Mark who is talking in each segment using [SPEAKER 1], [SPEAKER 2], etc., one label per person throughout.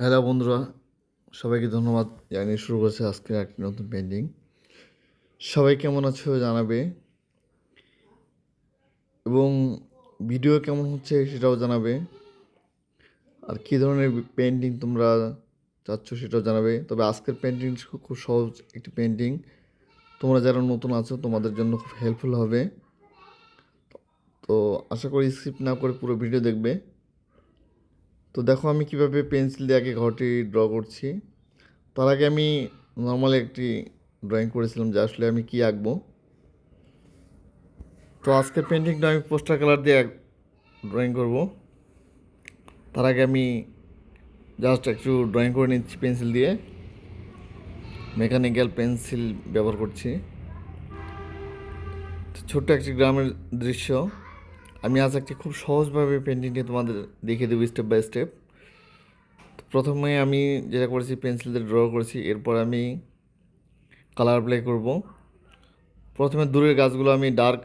[SPEAKER 1] Hello বন্ধুরা, সবাইকে ধন্যবাদ জানিয়ে শুরু করেছে আজকে একটি নতুন পেন্টিং সবাই কেমন আছো জানাবে। এবং ভিডিও কেমন হচ্ছে সেটাও জানাবে। আর কী ধরনের পেন্টিং তোমরা চাচ্ছ সেটাও জানাবে। তবে আজকের পেন্টিং খুব সহজ একটি পেন্টিং তোমরা যারা নতুন আছো, তোমাদের জন্য খুব হেল্পফুল হবে। তো আশা করি স্কিপ না করে পুরো ভিডিও দেখবে। তো দেখো আমি কীভাবে পেন্সিল দিয়ে আগে ঘরটি ড্র করছি। তার আগে আমি নর্মালি একটি ড্রয়িং করেছিলাম যে আসলে আমি কী আঁকবো। তো আজকে পেন্টিংটা আমি পোস্টার কালার দিয়ে ড্রয়িং করব। তার আগে আমি জাস্ট একটু ড্রয়িং করে নিচ্ছি পেন্সিল দিয়ে। মেকানিক্যাল পেন্সিল ব্যবহার করছি। ছোট্ট একটি গ্রামের দৃশ্য। আমি আজ একটি খুব সহজভাবে পেন্টিংটি তোমাদের দেখিয়ে দেবো স্টেপ বাই স্টেপ প্রথমে আমি যেটা করেছি পেন্সিল দিয়ে ড্র করেছি। এরপর আমি কালার প্লে করব। প্রথমে দূরের গাছগুলো আমি ডার্ক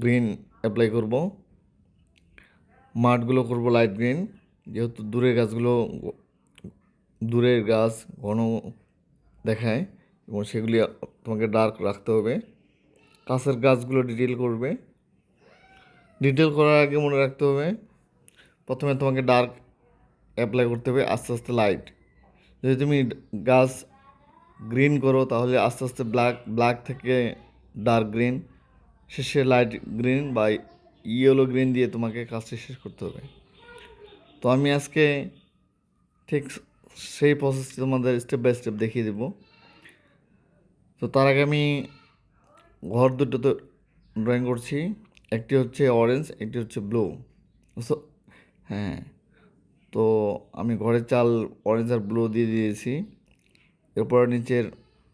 [SPEAKER 1] গ্রিন অ্যাপ্লাই করব। মাঠগুলো করব লাইট গ্রিন যেহেতু দূরের গাছগুলো দূরের গাছ ঘন দেখায়, এবং সেগুলি তোমাকে ডার্ক রাখতে হবে। কাছের গাছগুলো ডিটেল করবে। ডিটেল করার আগে মনে রাখতে হবে, প্রথমে তোমাকে ডার্ক অ্যাপ্লাই করতে হবে, আস্তে আস্তে লাইট যদি তুমি গাছ গ্রিন করো, তাহলে আস্তে আস্তে ব্ল্যাক ব্ল্যাক থেকে ডার্ক গ্রিন শেষে লাইট গ্রিন বা ইয়েলো গ্রিন দিয়ে তোমাকে কাজটি শেষ করতে হবে। তো আমি আজকে ঠিক সেই প্রসেসটি তোমাদের স্টেপ বাই স্টেপ দেখিয়ে দেবো। তো তার আগে আমি ঘর দুটো তো ড্রয়িং করছি। একটি হচ্ছে অরেঞ্জ একটি হচ্ছে ব্লু সো হ্যাঁ তো আমি ঘরের চাল অরেঞ্জ আর ব্লু দিয়ে দিয়েছি। এরপর নিচের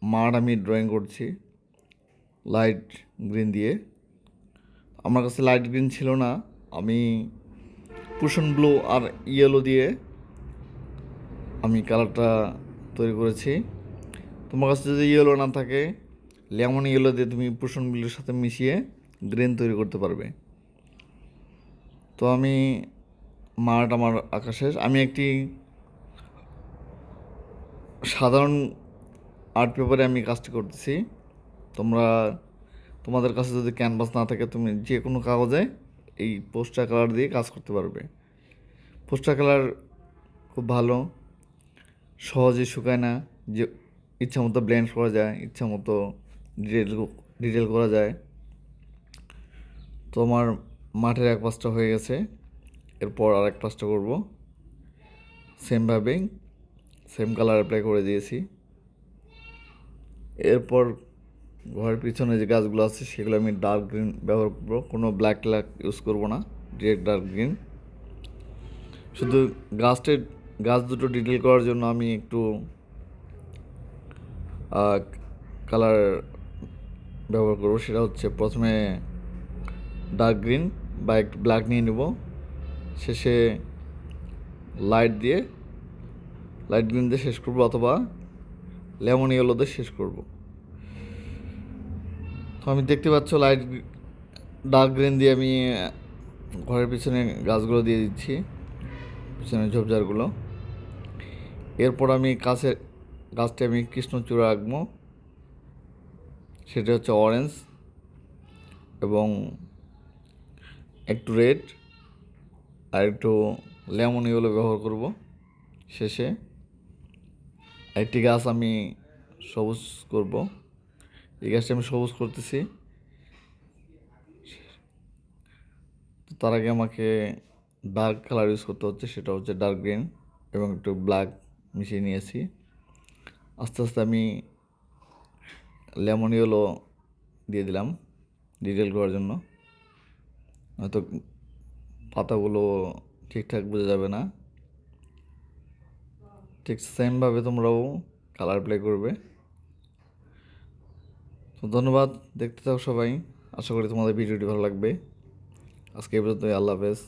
[SPEAKER 1] মাঠ আমি ড্রয়িং করছি লাইট গ্রিন দিয়ে। আমার কাছে লাইট গ্রিন ছিল না, আমি পুষণ ব্লু আর ইয়েলো দিয়ে আমি কালারটা তৈরি করেছি। তোমার কাছে যদি ইয়েলো না থাকে লেমন ইয়েলো দিয়ে তুমি পুষণ ব্লুর সাথে মিশিয়ে গ্রিন তৈরি করতে পারবে। তো আমি মাঠ আমার আঁকা শেষ। আমি একটি সাধারণ আর্ট পেপারে আমি কাজটি করতেছি। তোমরা, তোমাদের কাছে যদি ক্যানভাস না থাকে, তুমি যে কোনো কাগজে এই পোস্টার কালার দিয়ে কাজ করতে পারবে। পোস্টার কালার খুব ভালো, সহজে শুকায় না, যে ইচ্ছা মতো ব্লেন্ড করা যায় ইচ্ছা মতো ডিটেল ডিটেল করা যায়। তো আমার মাঠের এক পাশটা হয়ে গেছে। এরপর আর এক পাশটা করব সেমভাবেই সেম কালার অ্যাপ্লাই করে দিয়েছি। এরপর ঘরের পিছনে যে গাছগুলো আছে, সেগুলো আমি ডার্ক গ্রিন ব্যবহার করব। কোনো ব্ল্যাক ট্ল্যাক ইউজ করব না ডিরেক্ট ডার্ক গ্রিন শুধু গাছটের, গাছ দুটো ডিটেল করার জন্য আমি একটু কালার ব্যবহার করব। সেটা হচ্ছে প্রথমে ডার্ক গ্রিন বা একটু ব্ল্যাক নিয়ে নেব। শেষে লাইট দিয়ে লাইট গ্রিন দিয়ে শেষ করব অথবা লেমন ইয়েলো দিয়ে শেষ করব। তো আমি দেখতে পাচ্ছ লাইট ডার্ক গ্রিন দিয়ে আমি, ঘরের পিছনে গাছগুলো দিয়ে দিচ্ছি পিছনে ঝোপঝাড়গুলো। এরপর আমি কাছের গাছটি আমি কৃষ্ণচূড়া আঁকবো। সেটা হচ্ছে অরেঞ্জ এবং একটু রেড আর একটু লেমন ইয়েলো ব্যবহার করব শেষে। একটি গাছ আমি সবুজ করব। এই গাছটি আমি সবুজ করতেছি। তার আগে আমাকে ডার্ক কালার ইউজ করতে হচ্ছে, সেটা হচ্ছে ডার্ক গ্রিন এবং একটু ব্ল্যাক মিশিয়ে নিয়েছি। আস্তে আস্তে আমি লেমন ইয়েলো দিয়ে দিলাম ডিটেল করার জন্য। হয়তো পাতাগুলো ঠিকঠাক বোঝা যাবে না। ঠিক সেমভাবে তোমরাও কালার প্লে করবে। তো ধন্যবাদ, দেখতে থাকো সবাই। আশা করি তোমাদের ভিডিওটি ভালো লাগবে। আজকে এই পর্যন্ত আল্লাহ হাফেজ।